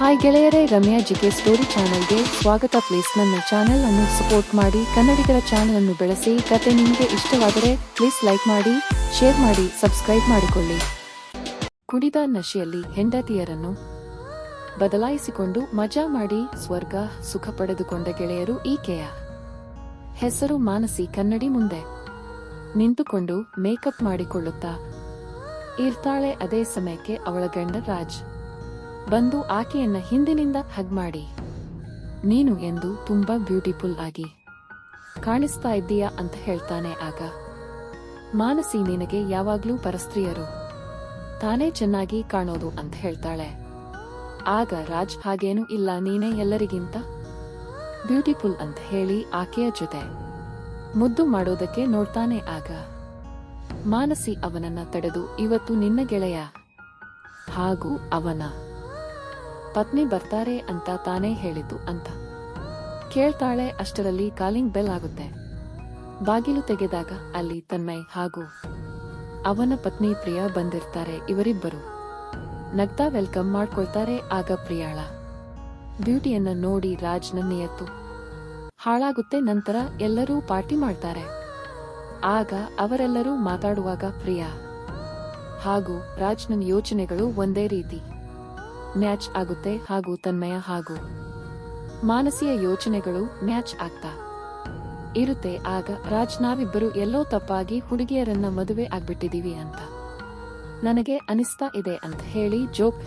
Hi ಗೆಳೆಯರೇ, Ramya GK story ಚಾನೆಲ್ಗೆ ಸ್ವಾಗತ. ಪ್ಲೀಸ್ ನನ್ನ ಚಾನೆಲ್ ಅನ್ನು ಸಪೋರ್ಟ್ ಮಾಡಿ. ಕನ್ನಡಿಗರ ಚಾನೆಲ್ ಅನ್ನು ಬೆಳೆಸಿ. ಕತೆ ನಿಮಗೆ ಇಷ್ಟವಾದರೆ ಪ್ಲೀಸ್ ಲೈಕ್ ಮಾಡಿ, ಶೇರ್ ಮಾಡಿ, ಸಬ್ಸ್ಕ್ರೈಬ್ ಮಾಡಿಕೊಳ್ಳಿ. ಕುಡಿದ ನಶೆಯಲ್ಲಿ ಹೆಂಡತಿಯರನ್ನು ಬದಲಾಯಿಸಿಕೊಂಡು ಮಜಾ ಮಾಡಿ ಸ್ವರ್ಗ ಸುಖ ಪಡೆದುಕೊಂಡ ಗೆಳೆಯರು ಈಕೆಯ ಹೆಸರು ಮಾನಸಿ ಕನ್ನಡಿ ಮುಂದೆ ನಿಂತುಕೊಂಡು ಮೇಕಪ್ ಮಾಡಿಕೊಳ್ಳುತ್ತಾ ಇರ್ತಾಳೆ ಅದೇ ಸಮಯಕ್ಕೆ ಅವಳ ಗಂಡ ರಾಜ್. ಬಂದು ಆಕೆಯನ್ನ ಹಿಂದಿನಿಂದ ಹಗ್ ಮಾಡಿ. ನೀನು ಎಂದು ತುಂಬಾ ಬ್ಯೂಟಿಫುಲ್ ಆಗಿ ಕಾಣಿಸ್ತಾ ಇದ್ದೀಯಾ ಅಂತ ಹೇಳ್ತಾನೆ ಆಗ. ಮಾನಸಿ ನಿನಗೆ ಯಾವಾಗ್ಲೂ ಪರಸ್ತ್ರೀಯರು. ತಾನೇ ಚೆನ್ನಾಗಿ ಕಾಣೋದು ಅಂತ ಹೇಳ್ತಾಳೆ. ಆಗ ರಾಜ್ ಹಾಗೇನು ಇಲ್ಲ, ನೀನೇ ಎಲ್ಲರಿಗಿಂತ ಬ್ಯೂಟಿಫುಲ್ ಅಂತ ಹೇಳಿ ಆಕೆಯ ಜೊತೆ ಮುದ್ದು ಮಾಡೋದಕ್ಕೆ ನೋಡ್ತಾನೆ ಆಗ. ಮಾನಸಿ ಅವನನ್ನ ತಡೆದು ಇವತ್ತು ನಿನ್ನ ಗೆಳೆಯ ಹಾಗೂ ಅವನ ಪತ್ನಿ ಬರ್ತಾರೆ ಅಂತ ತಾನೇ ಹೇಳಿದ್ದು ಅಂತ. ಕೇಳ್ತಾಳೆ ಅಷ್ಟರಲ್ಲಿ ಕಾಲಿಂಗ್ ಬೆಲ್ ಆಗುತ್ತೆ. ಬಾಗಿಲು ತೆಗೆದಾಗ ಅಲ್ಲಿ ತನ್ಮಯ್ ಹಾಗೂ ಅವನ ಪತ್ನಿ ಪ್ರಿಯಾ ಬಂದಿರ್ತಾರೆ ಇವರಿಬ್ಬರು. ನಗ್ತಾ ವೆಲ್ಕಮ್ ಮಾಡ್ಕೊಳ್ತಾರೆ ಆಗ ಪ್ರಿಯಾಳ. ಬ್ಯೂಟಿಯನ್ನ ನೋಡಿ ರಾಜ್ ನನ್ನೆಯತ್ತು. ಹಾಳಾಗುತ್ತೆ ನಂತರ ಎಲ್ಲರೂ ಪಾರ್ಟಿ ಮಾಡ್ತಾರೆ. ಆಗ ಅವರೆಲ್ಲರೂ ಮಾತಾಡುವಾಗ ಪ್ರಿಯಾ ಹಾಗೂ ರಾಜ್ನ ಯೋಚನೆಗಳು ಒಂದೇ ರೀತಿ. ಮ್ಯಾಚ್ ಆಗುತ್ತೆ ಹಾಗೂ ತನ್ಮಯ ಹಾಗೂ ಮಾನಸಿಯ ಯೋಚನೆಗಳು ಮ್ಯಾಚ್ ಆಗ್ತಾ ಇರುತ್ತೆ. ಆಗ ರಾಜ್ ನಾವಿಬ್ಬರು ಎಲ್ಲೋ ತಪ್ಪಾಗಿ ಹುಡುಗಿಯರನ್ನ ಮದುವೆ ಆಗ್ಬಿಟ್ಟಿದೀವಿ ಅಂತ ನನಗೆ ಅನಿಸ್ತಾ ಇದೆ ಅಂತ ಹೇಳಿ ಜೋಕ್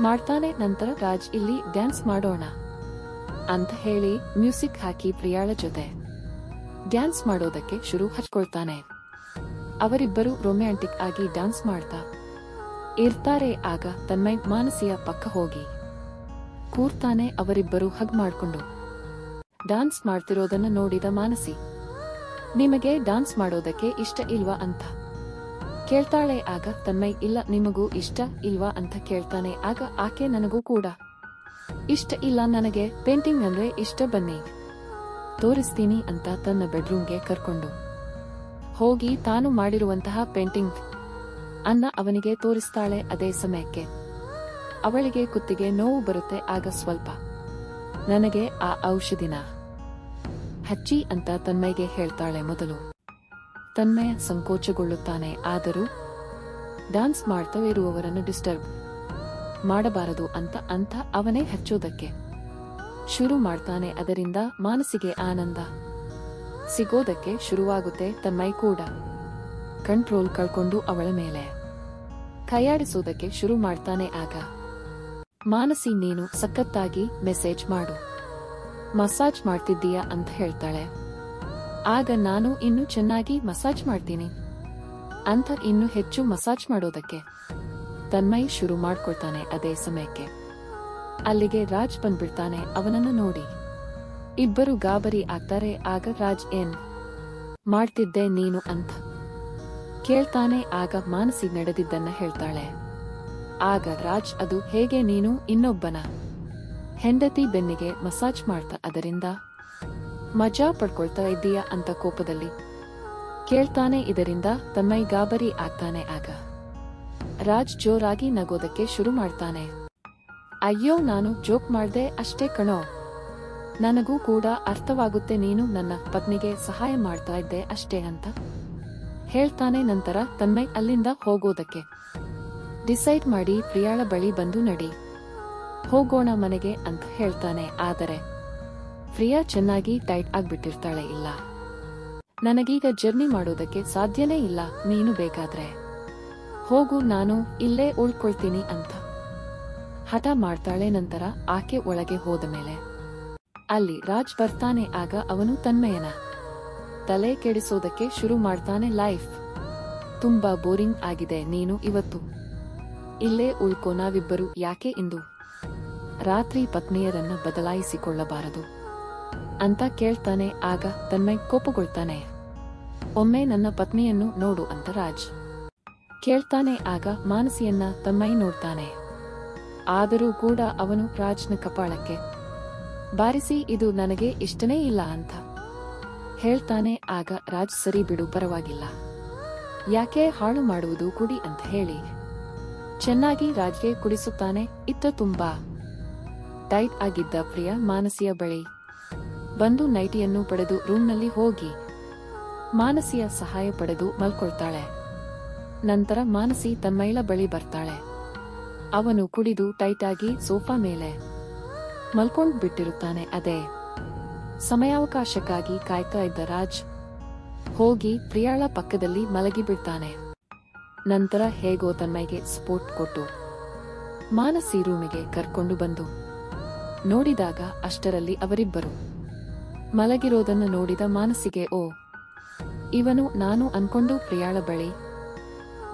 ಮಾಡ್ತಾನೆ. ನಂತರ ರಾಜ್ ಇಲ್ಲಿ ಡ್ಯಾನ್ಸ್ ಮಾಡೋಣ ಅಂತ ಹೇಳಿ ಮ್ಯೂಸಿಕ್ ಹಾಕಿ ಪ್ರಿಯಾಳ ಜೊತೆ ಡ್ಯಾನ್ಸ್ ಮಾಡೋದಕ್ಕೆ ಶುರು ಹಚ್ಕೊಳ್ತಾನೆ. ಅವರಿಬ್ಬರು ರೊಮ್ಯಾಂಟಿಕ್ ಆಗಿ ಡ್ಯಾನ್ಸ್ ಮಾಡ್ತಾ ಇರ್ತಾರೆ ಆಗ ತನ್ಮಯ್ ಮಾನಸಿಯ ಪಕ್ಕ ಹೋಗಿ. ಕೂರ್ತಾನೆ ಅವರಿಬ್ಬರು ಹಗ್ ಮಾಡ್ಕೊಂಡು. ಡಾನ್ಸ್ ಮಾಡ್ತಿರೋದನ್ನ ನೋಡಿದ ಮಾನಸಿ. ನಿಮಗೆ ಡಾನ್ಸ್ ಮಾಡೋದಕ್ಕೆ ಇಷ್ಟ ಇಲ್ವಾ ಅಂತ. ಕೇಳ್ತಾಳೆ ಆಗ ತನ್ಮಯ್, ಇಲ್ಲ, ನಿಮಗೂ ಇಷ್ಟ ಇಲ್ವಾ ಅಂತ ಕೇಳ್ತಾನೆ ಆಗ ಆಕೆ ನನಗೂ ಕೂಡ. ಇಷ್ಟ ಇಲ್ಲ ನನಗೆ, ಪೇಂಟಿಂಗ್ ಅಂದ್ರೆ ಇಷ್ಟ ಬನ್ನಿ. ತೋರಿಸ್ತೀನಿ ಅಂತ ತನ್ನ ಬೆಡ್ರೂಮ್ಗೆ ಕರ್ಕೊಂಡು. ಹೋಗಿ ತಾನು ಮಾಡಿರುವಂತಹ ಪೇಂಟಿಂಗ್. ಅನ್ನ ಅವನಿಗೆ ತೋರಿಸ್ತಾಳೆ ಅದೇ ಸಮಯಕ್ಕೆ. ಅವಳಿಗೆ ಕುತ್ತಿಗೆ ನೋವು ಬರುತ್ತೆ ಆಗ ಸ್ವಲ್ಪ. ನನಗೆ ಆ ಔಷಧಿನ. ಹಚ್ಚಿ ಅಂತ ತನ್ಮಯ್ಗೆ ಹೇಳ್ತಾಳೆ ಮೊದಲು. ತನ್ಮಯ ಸಂಕೋಚಗೊಳ್ಳುತ್ತಾನೆ, ಆದರೂ ಡಾನ್ಸ್ ಮಾಡ್ತಾ ಇರುವವರನ್ನು ಡಿಸ್ಟರ್ಬ್ ಮಾಡಬಾರದು ಅಂತ ಅಂತ ಅವನೇ ಹಚ್ಚೋದಕ್ಕೆ. ಶುರು ಮಾಡ್ತಾನೆ ಅದರಿಂದ ಮಾನಸಿಗೆ ಆನಂದ. ಸಿಗೋದಕ್ಕೆ ಶುರುವಾಗುತ್ತೆ ತನ್ಮಯ್ ಕೂಡ. ಕಂಟ್ರೋಲ್ ಕಳ್ಕೊಂಡು ಅವಳ ಮೇಲೆ. ಕೈಯಾಡಿಸೋದಕ್ಕೆ ಶುರು ಮಾಡ್ತಾನೆ ಆಗ. ಮಾನಸಿ, ನೀನು ಸಖತ್ತಾಗಿ ಮೆಸೇಜ್ ಮಾಡು. ಮಸಾಜ್ ಮಾಡ್ತಿದ್ದೀಯಾ ಅಂತ ಹೇಳ್ತಾಳೆ. ಆಗ ನಾನು ಇನ್ನು ಚೆನ್ನಾಗಿ ಮಸಾಜ್ ಮಾಡ್ತೀನಿ. ಅಂತ ಇನ್ನು ಹೆಚ್ಚು ಮಸಾಜ್ ಮಾಡೋದಕ್ಕೆ ತನ್ಮಯ್ ಶುರು ಮಾಡ್ಕೊಳ್ತಾನೆ ಅದೇ ಸಮಯಕ್ಕೆ. ಅಲ್ಲಿಗೆ ರಾಜ್ ಬಂದ್ಬಿಡ್ತಾನೆ ಅವನನ್ನು ನೋಡಿ. ಇಬ್ಬರು ಗಾಬರಿ ಆಗ್ತಾರೆ, ಆಗ ರಾಜ್ ಏನ್ ಮಾಡ್ತಿದ್ದೆ ನೀನು ಅಂತ. ಕೇಳ್ತಾನೆ, ಆಗ ಮಾನಸಿ ನಡೆದಿದ್ದನ್ನ ಹೇಳ್ತಾಳೆ. ಆಗ ರಾಜ್ ಅದು, ಹೇಗೆ ನೀನು? ಇನ್ನೊಬ್ಬನ? ಹೆಂಡತಿ ಬೆನ್ನಿಗೆ ಮಸಾಜ್ ಮಾಡ್ತಾ ಅದರಿಂದ, ಮಜಾ ಪಡ್ಕೊಳ್ತಾ ಇದ್ದೀಯಾ? ಅಂತ ಕೋಪದಲ್ಲಿ ಕೇಳ್ತಾನೆ, ಇದರಿಂದ ತನ್ನೈ ಗಾಬರಿ ಆಗ್ತಾನೆ ಆಗ. ರಾಜ್ ಜೋರಾಗಿ ನಗೋದಕ್ಕೆ ಶುರು ಮಾಡ್ತಾನೆ. ಅಯ್ಯೋ, ನಾನು ಜೋಕ್ ಮಾಡ್ದೆ ಅಷ್ಟೇ ಕಣೋ. ನನಗೂ ಕೂಡ ಅರ್ಥವಾಗುತ್ತೆ ನೀನು ನನ್ನ ಪತ್ನಿಗೆ ಸಹಾಯ ಮಾಡ್ತಾ ಇದ್ದೆ ಅಷ್ಟೇ ಅಂತ. ಹೇಳ್ತಾನೆ ನಂತರ ತನ್ಮಯ್ ಅಲ್ಲಿಂದ ಹೋಗೋದಕ್ಕೆ. ಡಿಸೈಡ್ ಮಾಡಿ ಪ್ರಿಯಾಳ ಬಳಿ ಬಂದು ನಡಿ. ಹೋಗೋಣ ಮನೆಗೆ ಅಂತ ಹೇಳ್ತಾನೆ, ಆದರೆ ಪ್ರಿಯಾ ಚೆನ್ನಾಗಿ ಟೈಟ್ ಆಗ್ಬಿಟ್ಟಿರ್ತಾಳೆ ಇಲ್ಲ. ನನಗೀಗ ಜರ್ನಿ ಮಾಡೋದಕ್ಕೆ ಸಾಧ್ಯನೇ ಇಲ್ಲ, ನೀನು ಬೇಕಾದ್ರೆ. ಹೋಗು, ನಾನು ಇಲ್ಲೇ ಉಳ್ಕೊಳ್ತೀನಿ ಅಂತ. ಹಠ ಮಾಡ್ತಾಳೆ ನಂತರ ಆಕೆ ಒಳಗೆ ಹೋದ ಮೇಲೆ. ಅಲ್ಲಿ ರಾಜ್ ಬರ್ತಾನೆ, ಆಗ ಅವನು ತನ್ಮಯನ. ತಲೆ ಕೆಡಿಸೋದಕ್ಕೆ ಶುರು ಮಾಡ್ತಾನೆ ಲೈಫ್. ತುಂಬಾ ಬೋರಿಂಗ್ ಆಗಿದೆ ನೀನು ಇವತ್ತು. ಇಲ್ಲೇ ಉಳ್ಕೋ ನಾವಿಬ್ಬರು ಯಾಕೆ ಇಂದು? ರಾತ್ರಿ ಪತ್ನಿಯರನ್ನ ಬದಲಾಯಿಸಿಕೊಳ್ಳಬಾರದು. ಅಂತ ಕೇಳ್ತಾನೆ, ಆಗ ತನ್ಮೈ ಕೋಪಗೊಳ್ತಾನೆ. ಒಮ್ಮೆ ನನ್ನ ಪತ್ನಿಯನ್ನು ನೋಡು ಅಂತ ರಾಜ್ ಕೇಳ್ತಾನೆ, ಆಗ ಮಾನಸಿಯನ್ನ ತಮ್ಮೈ ನೋಡ್ತಾನೆ. ಆದರೂ ಕೂಡ ಅವನು ರಾಜ್ನ ಕಪಾಳಕ್ಕೆ, ಬಾರಿಸಿ, ಇದು ನನಗೆ ಇಷ್ಟನೇ ಇಲ್ಲ ಅಂತ. ಹೇಳ್ತಾನೆ, ಆಗ ರಾಜ್ ಸರಿ ಬಿಡು, ಪರವಾಗಿಲ್ಲ. ಯಾಕೆ ಹಾಳು ಮಾಡುವುದು ಕುಡಿ ಅಂತ ಹೇಳಿ. ಚೆನ್ನಾಗಿ ರಾಜ್ಗೆ ಕುಡಿಸುತ್ತಾನೆ, ಇತ್ತ ತುಂಬಾ. ಟೈಟ್ ಆಗಿದ್ದ ಪ್ರಿಯ ಮಾನಸಿಯ ಬಳಿ. ಬಂದು ನೈಟಿಯನ್ನು ಪಡೆದು ರೂಮ್ನಲ್ಲಿ ಹೋಗಿ. ಮಾನಸಿಯ ಸಹಾಯ ಪಡೆದು ಮಲ್ಕೊಳ್ತಾಳೆ. ನಂತರ ಮಾನಸಿ ತನ್ಮೈಳ ಬಳಿ ಬರ್ತಾಳೆ. ಅವನು ಕುಡಿದು ಟೈಟ್ ಆಗಿ ಸೋಫಾ ಮೇಲೆ ಮಲ್ಕೊಂಡ್ ಬಿಟ್ಟಿರುತ್ತಾನೆ ಅದೇ. ಸಮಯಾವಕಾಶಕ್ಕಾಗಿ ಕಾಯ್ತಾ ಇದ್ದ ರಾಜ್ ಹೋಗಿ ಪ್ರಿಯಾಳ ಪಕ್ಕದಲ್ಲಿ ಮಲಗಿ ಬಿಡ್ತಾನೆ. ನಂತರ ಹೇಗೋ ತನ್ಮೈಗೆ ಸ್ಪೋರ್ಟ್ ಕೊಟ್ಟು ಮಾನಸಿ ರೂಮಿಗೆ ಕರ್ಕೊಂಡು ಬಂದು ನೋಡಿದಾಗ ಅಷ್ಟರಲ್ಲಿ ಅವರಿಬ್ಬರು ಮಲಗಿರೋದನ್ನು ನೋಡಿದ ಮಾನಸಿಗೆ, ಓ, ಇವನು ನಾನು ಅನ್ಕೊಂಡು ಪ್ರಿಯಾಳ ಬಳಿ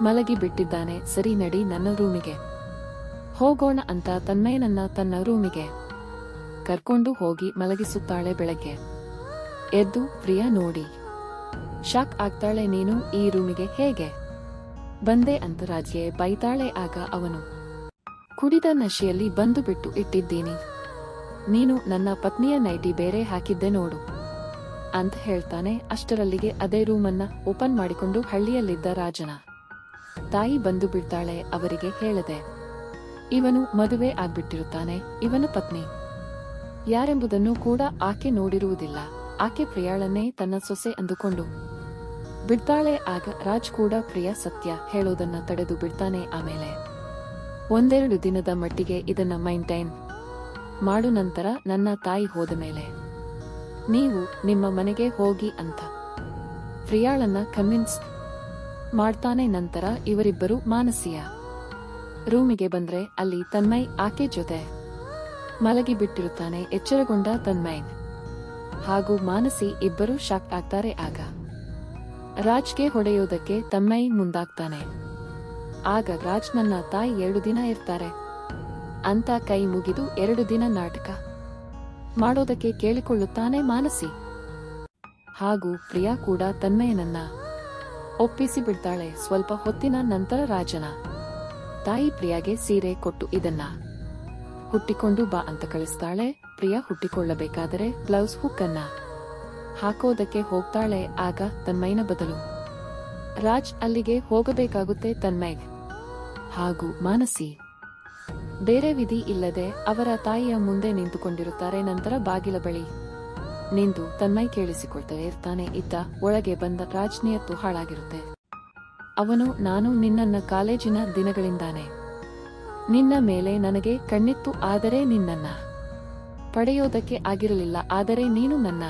ಮಲಗಿ ಬಿಟ್ಟಿದ್ದಾನೆ, ಸರಿ ನಡಿ ನನ್ನ ರೂಮಿಗೆ ಹೋಗೋಣ ಅಂತ ತನ್ಮಯನನ್ನ ತನ್ನ ರೂಮಿಗೆ ಕರ್ಕೊಂಡು ಹೋಗಿ ಮಲಗಿಸುತ್ತಾಳೆ ಬೆಳಗ್ಗೆ. ಎದ್ದು ಪ್ರಿಯಾ ನೋಡಿ. ಶಾಕ್ ಆಗ್ತಾಳೆ ನೀನು ಈ ರೂಮಿಗೆ ಹೇಗೆ? ಬಂದೆ ಅಂತ ರಾಜ್ಯ ಬೈತಾಳೆ ಆಗ ಅವನು. ಕುಡಿದ ನಶೆಯಲ್ಲಿ ಬಂದು ಬಿಟ್ಟು ಇಟ್ಟಿದ್ದೀನಿ. ನೀನು ನನ್ನ ಪತ್ನಿಯ ನೈಟಿ ಬೇರೆ ಹಾಕಿದ್ದೆ ನೋಡು. ಅಂತ ಹೇಳ್ತಾನೆ ಅಷ್ಟರಲ್ಲಿಗೆ ಅದೇ ರೂಮನ್ನ ಓಪನ್ ಮಾಡಿಕೊಂಡು ಹಳ್ಳಿಯಲ್ಲಿದ್ದ ರಾಜನ. ತಾಯಿ ಬಂದು ಬಿಡ್ತಾಳೆ ಅವರಿಗೆ ಹೇಳದೆ. ಇವನು ಮದುವೆ ಆಗ್ಬಿಟ್ಟಿರುತ್ತಾನೆ, ಇವನ ಪತ್ನಿ. ಯಾರೆಂಬುದನ್ನು ಕೂಡ ಆಕೆ ನೋಡಿರುವುದಿಲ್ಲ. ಆಕೆ ಪ್ರಿಯಾಳನ್ನೇ ತನ್ನ ಸೊಸೆ ಅಂದುಕೊಂಡು, ಬಿಡ್ತಾಳೆ, ಆಗ ರಾಜ್ ಕೂಡ ಪ್ರಿಯ ಸತ್ಯ ಹೇಳೋದನ್ನ ತಡೆದು ಬಿಡ್ತಾನೆ ಆಮೇಲೆ. ಒಂದೆರಡು ದಿನದ ಮಟ್ಟಿಗೆ ಇದನ್ನ ಮೈಂಟೈನ್ ಮಾಡು ನಂತರ ನನ್ನ ತಾಯಿ ಹೋದ ಮೇಲೆ. ನೀವು ನಿಮ್ಮ ಮನೆಗೆ ಹೋಗಿ ಅಂತ. ಪ್ರಿಯಾಳನ್ನ ಕನ್ವಿನ್ಸ್ ಮಾಡ್ತಾನೆ ನಂತರ ಇವರಿಬ್ಬರು ಮಾನಸಿಯ ರೂಮಿಗೆ ಬಂದ್ರೆ ಅಲ್ಲಿ ತನ್ಮೈ ಆಕೆ ಜೊತೆ ಮಲಗಿ ಬಿಟ್ಟಿರುತ್ತಾನೆ ಎಚ್ಚರಗೊಂಡ ತನ್ಮಯ್. ಹಾಗೂ ಮಾನಸಿ ಇಬ್ಬರು ಶಾಕ್ ಆಗ್ತಾರೆ ಆಗ. ರಾಜ್ಗೆ ಹೊಡೆಯೋದಕ್ಕೆ ತನ್ಮೈನ್ ಮುಂದಾಗ್ತಾನೆ. ಆಗ ರಾಜ್ ನನ್ನ ತಾಯಿ ಎರಡು ದಿನ ಇರ್ತಾರೆ. ಅಂತ ಕೈ ಮುಗಿದು ಎರಡು ದಿನ ನಾಟಕ ಮಾಡೋದಕ್ಕೆ ಕೇಳಿಕೊಳ್ಳುತ್ತಾನೆ ಮಾನಸಿ. ಹಾಗೂ ಪ್ರಿಯಾ ಕೂಡ ತನ್ಮಯನನ್ನ ಒಪ್ಪಿಸಿ ಬಿಡ್ತಾಳೆ ಸ್ವಲ್ಪ ಹೊತ್ತಿನ ನಂತರ ರಾಜನ. ತಾಯಿ ಪ್ರಿಯಾಗೆ ಸೀರೆ ಕೊಟ್ಟು ಇದನ್ನ. ಹುಟ್ಟಿಕೊಂಡು ಬಾ ಅಂತ ಕಳಿಸ್ತಾಳೆ. ಪ್ರಿಯಾ ಹುಟ್ಟಿಕೊಳ್ಳಬೇಕಾದರೆ ಬ್ಲೌಸ್ ಹುಕ್ಕನ್ನ. ಹಾಕೋದಕ್ಕೆ ಹೋಗ್ತಾಳೆ. ಆಗ ತನ್ಮೈನ ಬದಲು. ರಾಜ್ ಅಲ್ಲಿಗೆ ಹೋಗಬೇಕಾಗುತ್ತೆ ತನ್ಮಯ್. ಹಾಗೂ ಮಾನಸಿ. ಬೇರೆ ವಿಧಿ ಇಲ್ಲದೆ ಅವರ ತಾಯಿಯ ಮುಂದೆ ನಿಂತುಕೊಂಡಿರುತ್ತಾರೆ ನಂತರ ಬಾಗಿಲ ಬಳಿ. ನಿಂದು ತನ್ಮೈ ಕೇಳಿಸಿಕೊಳ್ತಾ ಇರ್ತಾನೆ. ಇದ್ದ ಒಳಗೆ ಬಂದ ರಾಜ್ನಿಯತ್ತು ಹಾಳಾಗಿರುತ್ತೆ. ಅವನು, ನಾನು ನಿನ್ನನ್ನ ಕಾಲೇಜಿನ ದಿನಗಳಿಂದಾನೆ. ನಿನ್ನ ಮೇಲೆ ನನಗೆ ಕಣ್ಣಿತ್ತು, ಆದರೆ ನಿನ್ನನ್ನ ಪಡೆಯೋದಕ್ಕೆ ಆಗಿರಲಿಲ್ಲ, ಆದರೆ ನೀನು ನನ್ನ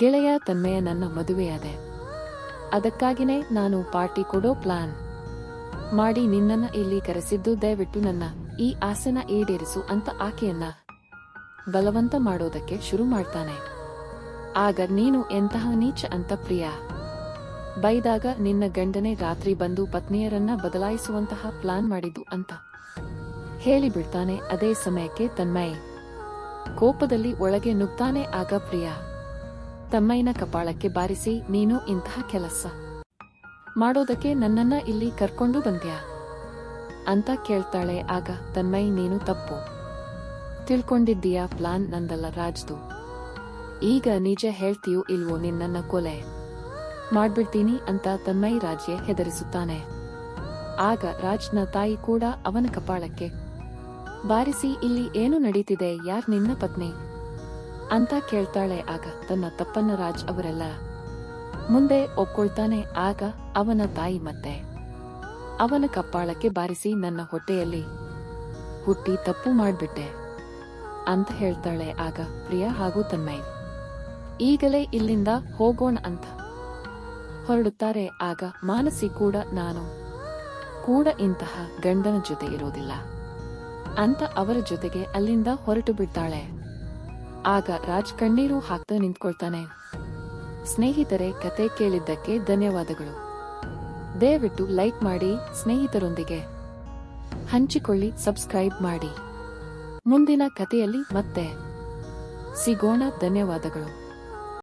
ಗೆಳೆಯ ತನ್ಮೆಯ ನನ್ನ ಮದುವೆಯಾದೆ. ಅದಕ್ಕಾಗಿನೇ ನಾನು ಪಾರ್ಟಿ ಕೊಡೋ ಪ್ಲಾನ್ ಮಾಡಿ ನಿನ್ನನ್ನ ಇಲ್ಲಿ ಕರೆಸಿದ್ದು, ದಯವಿಟ್ಟು ನನ್ನ ಈ ಆಸನ ಈಡೇರಿಸು ಅಂತ ಆಕೆಯನ್ನ ಬಲವಂತ ಮಾಡೋದಕ್ಕೆ ಶುರು ಮಾಡ್ತಾನೆ. ಆಗ ನೀನು ಎಂತಹ ನೀಚ ಅಂತ ಪ್ರಿಯ. ಬೈದಾಗ ನಿನ್ನ ಗಂಡನೇ ರಾತ್ರಿ ಬಂದು ಪತ್ನಿಯರನ್ನ ಬದಲಾಯಿಸುವಂತಹ ಪ್ಲಾನ್ ಮಾಡಿದ್ದು ಅಂತ. ಹೇಳಿಬಿಡ್ತಾನೆ ಅದೇ ಸಮಯಕ್ಕೆ ತನ್ಮಯ್. ಕೋಪದಲ್ಲಿ ಒಳಗೆ ನುಗ್ತಾನೆ ಆಗ ಪ್ರಿಯ. ತಮ್ಮಯ್ಯನ ಕಪಾಳಕ್ಕೆ ಬಾರಿಸಿ, ನೀನು ಇಂತಹ ಕೆಲಸ ಮಾಡೋದಕ್ಕೆ ನನ್ನನ್ನ ಇಲ್ಲಿ ಕರ್ಕೊಂಡು ಬಂದ್ಯಾ? ಅಂತ ಕೇಳ್ತಾಳೆ ಆಗ ತನ್ಮಯ್, ನೀನು ತಪ್ಪು. ತಿಳ್ಕೊಂಡಿದ್ದೀಯಾ ಪ್ಲಾನ್ ನಂದಲ್ಲ ರಾಜ್ದು. ಈಗ ನಿಜ ಹೇಳ್ತೀಯೋ ಇಲ್ವೋ ನಿನ್ನನ್ನ ಕೊಲೆ. ಮಾಡ್ಬಿಡ್ತೀನಿ ಅಂತ ತನ್ಮಯ್ ರಾಜ್ಯ ಹೆದರಿಸುತ್ತಾನೆ. ಆಗ ರಾಜ್ನ ತಾಯಿ ಕೂಡ ಅವನ ಕಪಾಳಕ್ಕೆ ಬಾರಿಸಿ ಇಲ್ಲಿ ಏನು ನಡೀತಿದೆ ಯಾರ್ ನಿನ್ನ ಪತ್ನಿ? ಅಂತ ಕೇಳ್ತಾಳೆ ಆಗ ತನ್ನ ತಪ್ಪನ್ನ ರಾಜ್ ಅವರೆಲ್ಲ. ಮುಂದೆ ಒಪ್ಕೊಳ್ತಾನೆ ಆಗ ಅವನ ತಾಯಿ ಮತ್ತೆ. ಅವನ ಕಪ್ಪಾಳಕ್ಕೆ ಬಾರಿಸಿ ನನ್ನ ಹೊಟ್ಟೆಯಲ್ಲಿ ಹುಟ್ಟಿ ತಪ್ಪು ಮಾಡ್ಬಿಟ್ಟೆ ಅಂತ ಹೇಳ್ತಾಳೆ ಆಗ ಪ್ರಿಯಾ ಹಾಗೂ ತನ್ಮಯ್. ಈಗಲೇ ಇಲ್ಲಿಂದ ಹೋಗೋಣ ಅಂತ ಹೊರಡುತ್ತಾರೆ ಆಗ ಮಾನಸಿ ಕೂಡ ನಾನು. ಕೂಡ ಇಂತಹ ಗಂಡನ ಜೊತೆ ಇರೋದಿಲ್ಲ. ಅಂತ ಅವರ ಜೊತೆಗೆ ಅಲ್ಲಿಂದ ಹೊರಟು ಬಿಡ್ತಾಳೆ. ಆಗ ರಾಜ್ ಕಣ್ಣೀರು ಹಾಕ್ತಾ ನಿಂತ್ಕೊಳ್ತಾನೆ. ಸ್ನೇಹಿತರೆ, ಕತೆ ಕೇಳಿದ್ದಕ್ಕೆ ಧನ್ಯವಾದಗಳು. ದಯವಿಟ್ಟು ಲೈಕ್ ಮಾಡಿ ಸ್ನೇಹಿತರೊಂದಿಗೆ. ಹಂಚಿಕೊಳ್ಳಿ, ಸಬ್ಸ್ಕ್ರೈಬ್ ಮಾಡಿ. ಮುಂದಿನ ಕಥೆಯಲ್ಲಿ ಮತ್ತೆ. ಸಿಗೋಣ, ಧನ್ಯವಾದಗಳು.